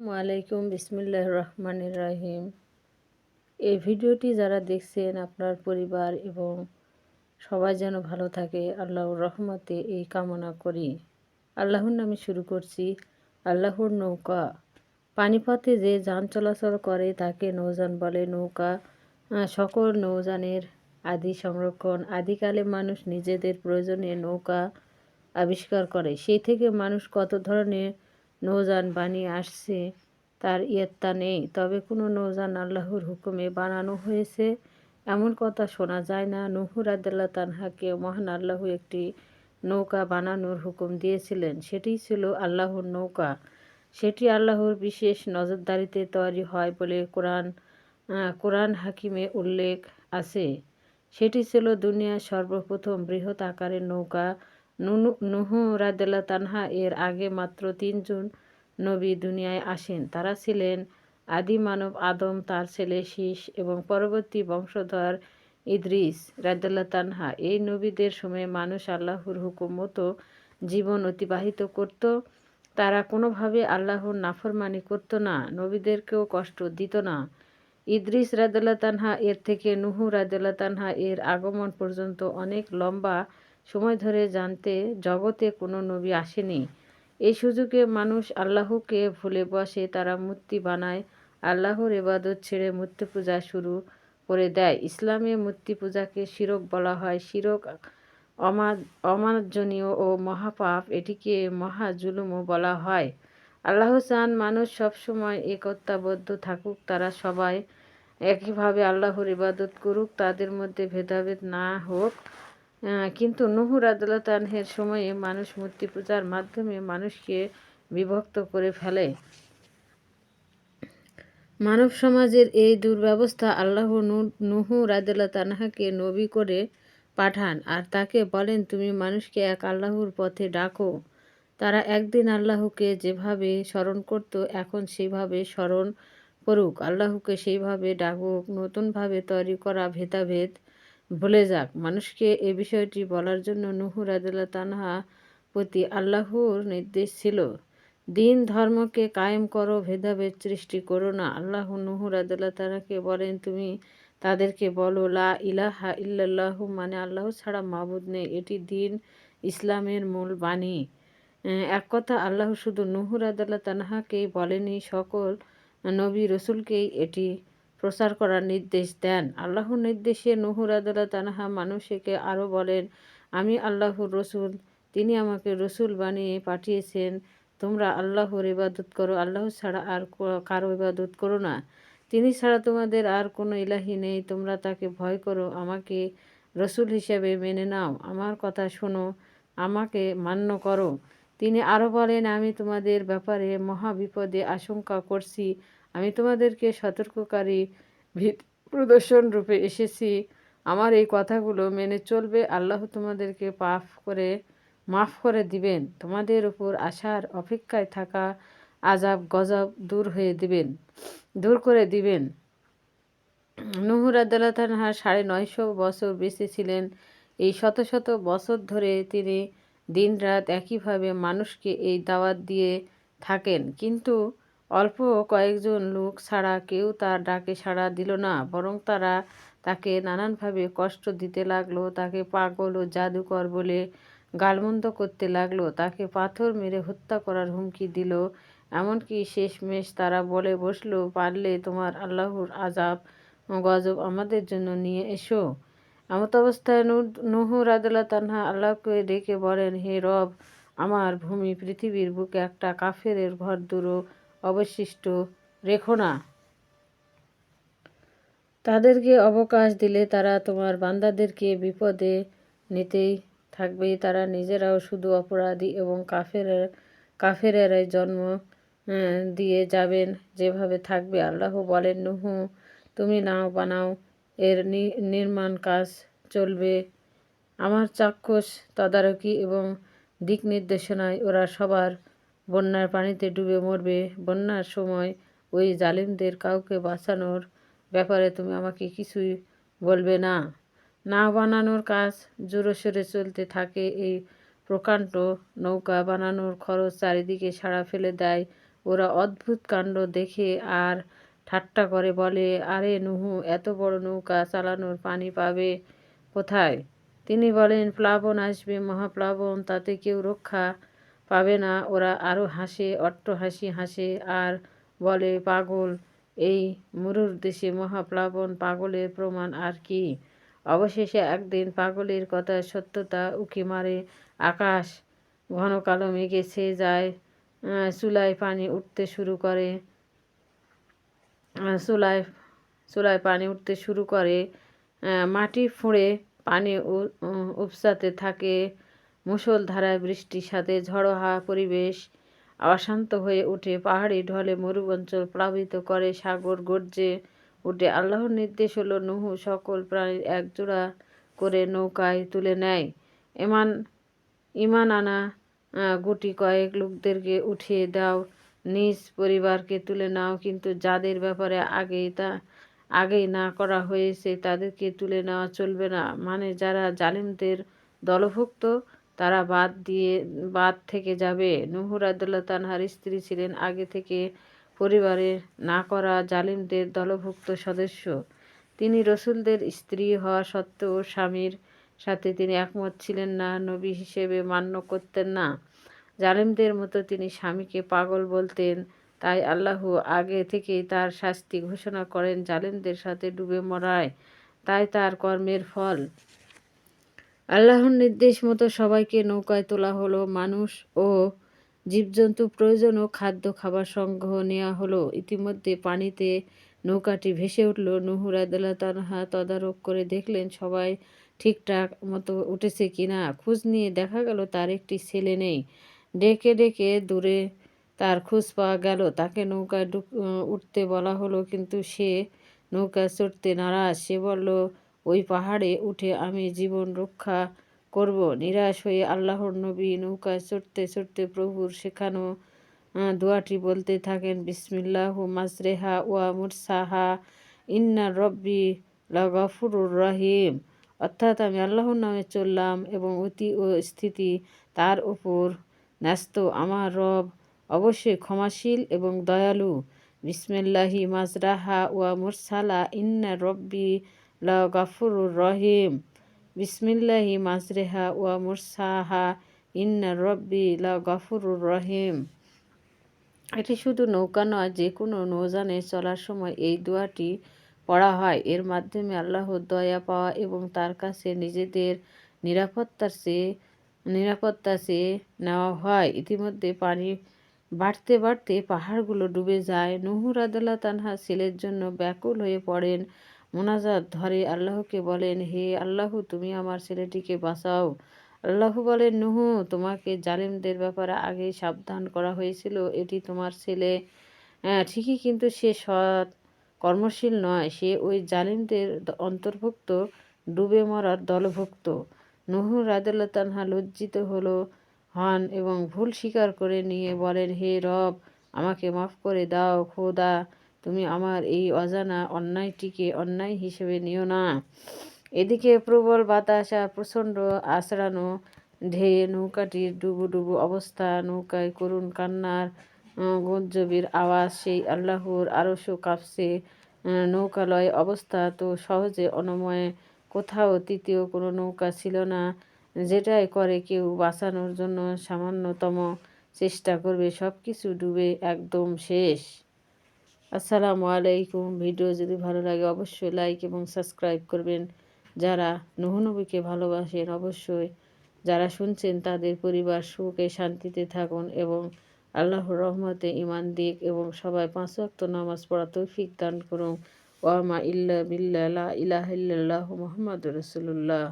ওয়ালাইকুম বিসমিল্লাহ রহমান রাহিম। এই ভিডিওটি যারা দেখছেন আপনার পরিবার এবং সবাই যেন ভালো থাকে, আল্লাহর রহমতে এই কামনা করি। আল্লাহর নামে শুরু করছি। আল্লাহর নৌকা। পানিপথে যে যান চলাচল করে, তাকে নৌযান বলে। নৌকা সকল নৌযানের আদি সংরক্ষণ। আদিকালে মানুষ নিজেদের প্রয়োজনে নৌকা আবিষ্কার করে। সেই থেকে মানুষ কত ধরনের নৌযান বানিয়ে আসছে, তার ইয়ত্তা নেই। তবে কোনো নৌজান আল্লাহর হুকুমে বানানো হয়েছে? এমন কথা শোনা যায় না। নুহুর আদাল্লা তানহাকে মহান আল্লাহ একটি নৌকা বানানোর হুকুম দিয়েছিলেন। সেটি ছিল আল্লাহর নৌকা। সেটি আল্লাহর বিশেষ নজরদারিতে তৈরি হয় বলে কোরআন কোরআন হাকিমে উল্লেখ আছে। সেটি ছিল দুনিয়ার সর্বপ্রথম বৃহৎ আকারের নৌকা। নুহু রাদেলা তানহা এর আগে মাত্র তিনজন নবী দুনিয়ায় আসেন। তারা ছিলেন আদি মানব আদম, তার ছেলে শীষ এবং পরবর্তী বংশধর ইদ্রিস রাদেলা তানহা এই নবীদের সময় মানুষ আল্লাহর হুকুম মতো জীবন অতিবাহিত করত। তারা কোনোভাবে আল্লাহর নাফরমানি করত না, নবীদেরকেও কষ্ট দিত না। ইদ্রিস রাদুল্লাহ তানহা এর থেকে নুহু রাদুল্লাহ তানহা এর আগমন পর্যন্ত অনেক লম্বা সময় ধরে জানতে জগতে কোনো নবী আসেনি। এই সুযোগে মানুষ আল্লাহকে ভুলে বসে তারা মূর্তি বানায়, আল্লাহর এবাদত ছেড়ে মূর্তি পূজা শুরু করে দেয়। ইসলামে মূর্তি পূজাকে শিরক বলা হয়। শিরক অমার্জনীয় ও মহাপাপ এটিকে মহাজুলুমও বলা হয়। আল্লাহ চান মানুষ সবসময় একত্রাবদ্ধ থাকুক, তারা সবাই একইভাবে আল্লাহর ইবাদত করুক, তাদের মধ্যে ভেদাভেদ না হোক। কিন্তু নুহুর আদালতানহের সময়ে মানুষ মূর্তি পূজার মাধ্যমে মানুষকে বিভক্ত করে ফেলে। মানব সমাজের এই দুর্ব্যবস্থা আল্লাহ নুহু রাদুল্লাহ তানহাকে নবী করে পাঠান আর তাকে বলেন, তুমি মানুষকে এক আল্লাহর পথে ডাকো। তারা একদিন আল্লাহকে যেভাবে স্মরণ করত, এখন সেভাবে স্মরণ করুক। আল্লাহকে সেইভাবে ডাকুক। নতুনভাবে তৈরি করা ভেদাভেদ ভুলে যাক। মানুষকে এ বিষয়টি বলার জন্য নুহুর আদুল্লাহ তানহা প্রতি আল্লাহর নির্দেশ ছিল, দিন ধর্মকে কায়েম করো, ভেদাভেদ সৃষ্টি করো না। আল্লাহ নুহুর আদুল্লাহ তানাকে বলেন, তুমি তাদেরকে বলো, লা ইলাহা ইল্লাল্লাহু মানে আল্লাহ ছাড়া মাবুদ নেই। এটি দিন ইসলামের মূল বাণী। এক কথা, আল্লাহ শুধু নুহুর আদাল্লাহ তানহাকেই বলেনি, সকল নবী রসুলকেই এটি প্রচার করার নির্দেশ দেন। আল্লাহর নির্দেশে নুহুর আদালত তানহা মানুষকে আরও বলেন, আমি আল্লাহর রসুল, তিনি আমাকে রসুল বানিয়ে পাঠিয়েছেন। তোমরা আল্লাহর ইবাদত করো, আল্লাহ ছাড়া আর কারও ইবাদত করো না। তিনি ছাড়া তোমাদের আর কোনো ইলাহি নেই। তোমরা তাকে ভয় করো। আমাকে রসুল হিসেবে মেনে নাও। আমার কথা শোনো, আমাকে মান্য করো। তিনি আরও বলেন, আমি তোমাদের ব্যাপারে মহাবিপদে আশঙ্কা করছি। আমি তোমাদেরকে সতর্ককারী ভিত প্রদর্শন রূপে এসেছি। আমার এই কথাগুলো মেনে চলবে। আল্লাহ তোমাদেরকে পাফ করে, মাফ করে দিবেন। তোমাদের উপর আসার অপেক্ষায় থাকা আজাব গজব দূর হয়ে দিবেন, দূর করে দিবেন। নুহুর আদালতানহা সাড়ে নয়শো বছর বেঁচে ছিলেন। এই শত শত বছর ধরে তিনি দিনরাত একইভাবে মানুষকে এই দাওয়াত দিয়ে থাকেন। কিন্তু অল্প কয়েকজন লোক ছাড়া কেউ তার ডাকে সাড়া দিল না, বরং তারা তাকে নানানভাবে কষ্ট দিতে লাগল, তাকে পাগল ও জাদুকর বলে গালমন্দ করতে লাগল, তাকে পাথর মেরে হত্যা করার হুমকি দিল। এমনকি শেষমেশ তারা বলে বসল, পারলে তোমার আল্লাহর আজাব গজব আমাদের জন্য নিয়ে এসো। এমত অবস্থায় নুহুর আদুল্লাহ তানহা আল্লাহকে ডেকে বলেন, হে রব, আমার ভূমি, পৃথিবীর বুকে একটা কাফেরের ঘর দূরও অবশিষ্ট। রেখো না। তাদেরকে অবকাশ দিলে তারা তোমার বান্দাদেরকে বিপদে নিতেই থাকবে। তারা নিজেরাও শুধু অপরাধী এবং কাফের, কাফেরেরাই জন্ম দিয়ে যাবেন যেভাবে থাকবে। আল্লাহ বলেন, নুহু, তুমি নাও, বানাও। এর নির্মাণ কাজ চলবে। আমার চাক্ষুষ তদারকি এবং দিক নির্দেশনায় ওরা সবার বন্যার পানিতে ডুবে মরবে। বন্যার সময় ওই জালিমদের কাউকে বাঁচানোর ব্যাপারে তুমি আমাকে কিছুই বলবে না। না বানানোর কাজ জোরসোরে চলতে থাকে। এই প্রকাণ্ড নৌকা বানানোর খরচ চারিদিকে সাড়া ফেলে দেয়। ওরা অদ্ভুত কাণ্ড দেখে আর ঠাট্টা করে বলে, আরে নুহু, এত বড় নৌকা চালানোর পানি পাবে কোথায়? তিনি বলেন, প্লাবন আসবে, মহাপ্লাবন, তাতে কেউ রক্ষা পাবে না। ওরা আরও হাসে, অট্ট হাসি হাসে আর বলে, পাগল, এই মরুর দেশে মহাপ্লাবন পাগলের প্রমাণ আর কি? অবশেষে একদিন পাগলের কথা সত্যতা উকি মারে। আকাশ ঘন কালো মেঘে ছেয়ে যায় চুলায় পানি উঠতে শুরু করে। চুলায় চুলায় পানি উঠতে শুরু করে। মাটি ফুঁড়ে পানি উপসাতে থাকে। মুষলধারায় বৃষ্টির সাথে ঝড়ো হাওয়া পরিবেশ অশান্ত হয়ে উঠে পাহাড়ি ঢলে মরুবঞ্চল প্লাবিত করে সাগর গর্জে উঠে আল্লাহর নির্দেশ হলো নুহু সকল প্রাণীর একজোড়া করে নৌকায় তুলে নেয়। এমান, ইমান আনা গুটি কয়েক লোকদেরকে উঠিয়ে দাও। নিজ পরিবারকে তুলে নাও, কিন্তু যাদের ব্যাপারে আগেই তা, আগেই না করা হয়েছে, তাদেরকে তুলে নেওয়া চলবে না। মানে যারা জালিমদের দলভুক্ত তারা বাদ দিয়ে, বাদ থেকে যাবে। নুহুর আদুল্লাহ তানহার স্ত্রী ছিলেন আগে থেকে পরিবারের না করা জালিমদের দলভুক্ত সদস্য। তিনি রসুলদের স্ত্রী হওয়া সত্ত্বেও স্বামীর সাথে তিনি একমত ছিলেন না, নবী হিসেবে মান্য করতেন না। জালিমদের মতো তিনি স্বামীকে পাগল বলতেন, তাই আল্লাহ আগে থেকেই তার শাস্তি ঘোষণা করেন জালিমদের সাথে ডুবে মরায়। তাই তার কর্মের ফল। আল্লাহর নির্দেশ মতো সবাইকে নৌকায় তোলা হলো। মানুষ ও জীবজন্তু প্রয়োজন ও খাদ্য খাবার সংগ্রহ নেওয়া হলো। ইতিমধ্যে পানিতে নৌকাটি ভেসে উঠল। নুহুরাদুল্লাহ তানহা তদারক করে দেখলেন, সবাই ঠিকঠাক মতো উঠেছে কিনা খোঁজ নিয়ে দেখা গেল, তার একটি ছেলে নেই। ডেকে ডেকে দূরে তার খোঁজ পাওয়া গেল। তাকে নৌকায় উঠতে বলা হলো, কিন্তু সে নৌকায় চড়তে নারাজ। সে বলল ওই পাহাড়ে উঠে আমি জীবন রক্ষা করব। নিরাশ হয়ে আল্লাহর নবী নৌকায় চড়তে চড়তে প্রভুর শেখানো দোয়াটি বলতে থাকেন, বিসমিল্লাহ মাজরেহা ওয়া মুরসাহা, ইন্না রব্বি লাগফুরুর রহিম। অর্থাৎ আমি আল্লাহর নামে চললাম এবং অতি ও স্থিতি তার উপর ন্যস্ত। আমার রব অবশ্যই ক্ষমাশীল এবং দয়ালু। বিসমিল্লাহি মাজরাহা ওয়া মুরসালা, ইন্না রব্বি লা রহিম। বিসমিল্লাহি মাজরেহা ওয়া মুরসাহা। ইন্না রব্বি লা গাফুরুর রহিম। এটি শুধু নৌকা নয় যে কোনো নৌজানে চলার সময় এই দোয়াটি পড়া হয়। এর মাধ্যমে আল্লাহর দয়া পাওয়া এবং তার কাছে নিজেদের নিরাপত্তার চেয়ে, নিরাপত্তা চেয়ে নেওয়া হয়। ইতিমধ্যে পানি বাড়তে বাড়তে পাহাড়গুলো ডুবে যায়। নুহুর আদাল্লাহ তানহা ছেলের জন্য ব্যাকুল হয়ে পড়েন। মোনাজাত, ধরে আল্লাহকে বলেন, হে আল্লাহ, তুমি আমার ছেলেটিকে বাঁচাও। আল্লাহ বলেন, নুহু, তোমাকে জালিমদের ব্যাপারে আগেই সাবধান করা হয়েছিল। এটি তোমার ছেলে। হ্যাঁ ঠিকই কিন্তু সে সৎ, কর্মশীল নয়। সে ওই জালিমদের অন্তর্ভুক্ত, ডুবে মরার দলভুক্ত। নুহু রাদুল্লাহ তানহা লজ্জিত হলো, হন এবং ভুল স্বীকার করে নিয়ে বলেন, হে রব, আমাকে মাফ করে দাও, খোদা। তুমি আমার এই অজানা অন্যায়টিকে অন্যায় হিসেবে নিও না। এদিকে প্রবল বাতাস প্রচণ্ড আশড়ানো ঢেয়ে নৌকাটির ডুবু ডুবু অবস্থা, নৌকায় করুণ কান্নার গঞ্জবির আওয়াজ, সেই আল্লাহর আরশও কাঁপছে নৌকালয় অবস্থা তো সহজে অনময়ে। কোথাও তৃতীয় কোনো নৌকা ছিল না, যেটাই করে কেউ বাঁচানোর জন্য সামান্যতম চেষ্টা করবে সব কিছু ডুবে একদম শেষ। আসসালামু আলাইকুম। ভিডিও যদি ভালো লাগে অবশ্যই লাইক এবং সাবস্ক্রাইব করবেন। যারা নহনবীকে ভালোবাসেন অবশ্যই, যারা শুনছেন তাদের পরিবার সুখে শান্তিতে থাকুন এবং আল্লাহর রহমতে ইমান দিক এবং সবাই পাঁচ ওয়াক্ত নামাজ পড়া তৌফিক দান করুন। ওয়ামা ইল্লা বিল্লা ইলাহ মোহাম্মদ রসুল্লাহ